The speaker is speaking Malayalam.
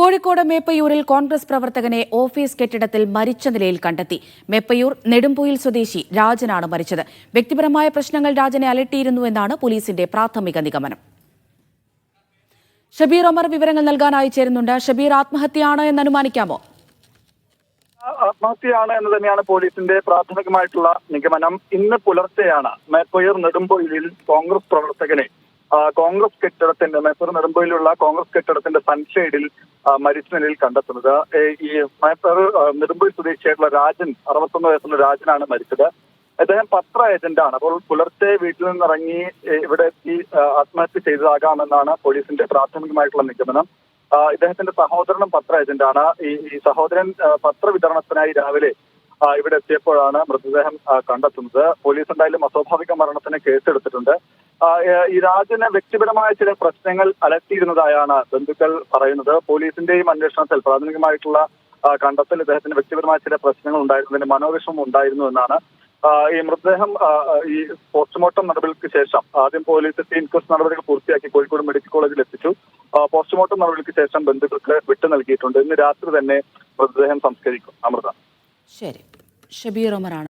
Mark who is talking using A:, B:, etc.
A: കോഴിക്കോട് മേപ്പയൂരിൽ കോൺഗ്രസ് പ്രവർത്തകനെ ഓഫീസ് കെട്ടിടത്തിൽ മരിച്ച നിലയിൽ കണ്ടെത്തി. മേപ്പയൂർ നെടുമ്പൊയിൽ സ്വദേശി രാജനാണ് മരിച്ചത്. വ്യക്തിപരമായ പ്രശ്നങ്ങൾ രാജനെ അലട്ടിയിരുന്നുവെന്നാണ് പോലീസിന്റെ പ്രാഥമിക നിഗമനം. ഷബീർ ഒമർ വിവരങ്ങൾ നൽകാനായി ചേരുന്നുണ്ട്. ഷബീർ ആത്മഹത്യയാണ് എന്ന് അനുമാനിക്കാമോ?
B: ആത്മഹത്യയാണ് എന്ന് തന്നെയാണ് പോലീസിന്റെ പ്രാഥമികമായിട്ടുള്ള നിഗമനം. ഇന്ന് പുലർച്ചെയാണ് മേപ്പയൂർ നെടുമ്പൊയിലിൽ കോൺഗ്രസ് പ്രവർത്തകനെ കോൺഗ്രസ് കെട്ടിടത്തിന്റെ മേപ്പൂർ നെടുമ്പൊയിലുള്ള കോൺഗ്രസ് കെട്ടിടത്തിന്റെ സൺഷെയ്ഡിൽ മരിച്ച നിലയിൽ കണ്ടെത്തുന്നത്. ഈ മയപ്പേർ നെടുമ്പൂരി സ്വദേശിയായിട്ടുള്ള രാജൻ അറുപത്തൊന്ന് വയസ്സുള്ള രാജനാണ് മരിച്ചത്. അദ്ദേഹം പത്ര ഏജന്റാണ്. അപ്പോൾ പുലർച്ചെ വീട്ടിൽ നിന്നിറങ്ങി ഇവിടെ എത്തി ആത്മഹത്യ ചെയ്തതാകാമെന്നാണ് പോലീസിന്റെ പ്രാഥമികമായിട്ടുള്ള നിഗമനം. ഇദ്ദേഹത്തിന്റെ സഹോദരനും പത്ര ഏജന്റാണ്. ഈ ഈ സഹോദരൻ പത്ര വിതരണത്തിനായി രാവിലെ ഇവിടെ എത്തിയപ്പോഴാണ് മൃതദേഹം കണ്ടെത്തുന്നത്. പോലീസ് എന്തായാലും അസ്വാഭാവിക മരണത്തിന് കേസെടുത്തിട്ടുണ്ട്. ഈ രാജന് വ്യക്തിപരമായ ചില പ്രശ്നങ്ങൾ അലട്ടിയിരുന്നതായാണ് ബന്ധുക്കൾ പറയുന്നത്. പോലീസിന്റെയും അന്വേഷണത്തിൽ പ്രാഥമികമായിട്ടുള്ള കണ്ടെത്തൽ ഇദ്ദേഹത്തിന് വ്യക്തിപരമായ ചില പ്രശ്നങ്ങൾ ഉണ്ടായിരുന്നതിന് മനോവിഷമം ഉണ്ടായിരുന്നു എന്നാണ്. ഈ മൃതദേഹം ഈ പോസ്റ്റ്മോർട്ടം നടപടികൾക്ക് ശേഷം ആദ്യം പോലീസ് ഇൻക്വസ്റ്റ് നടപടികൾ പൂർത്തിയാക്കി കോഴിക്കോട് മെഡിക്കൽ കോളേജിൽ എത്തിച്ചു. പോസ്റ്റ്മോർട്ടം നടപടികൾക്ക് ശേഷം ബന്ധുക്കൾക്ക് വിട്ടു നൽകിയിട്ടുണ്ട്. ഇന്ന് രാത്രി തന്നെ മൃതദേഹം സംസ്കരിക്കും. അമൃത.
A: ശരി. ഷബീർ ഒമറാണ്.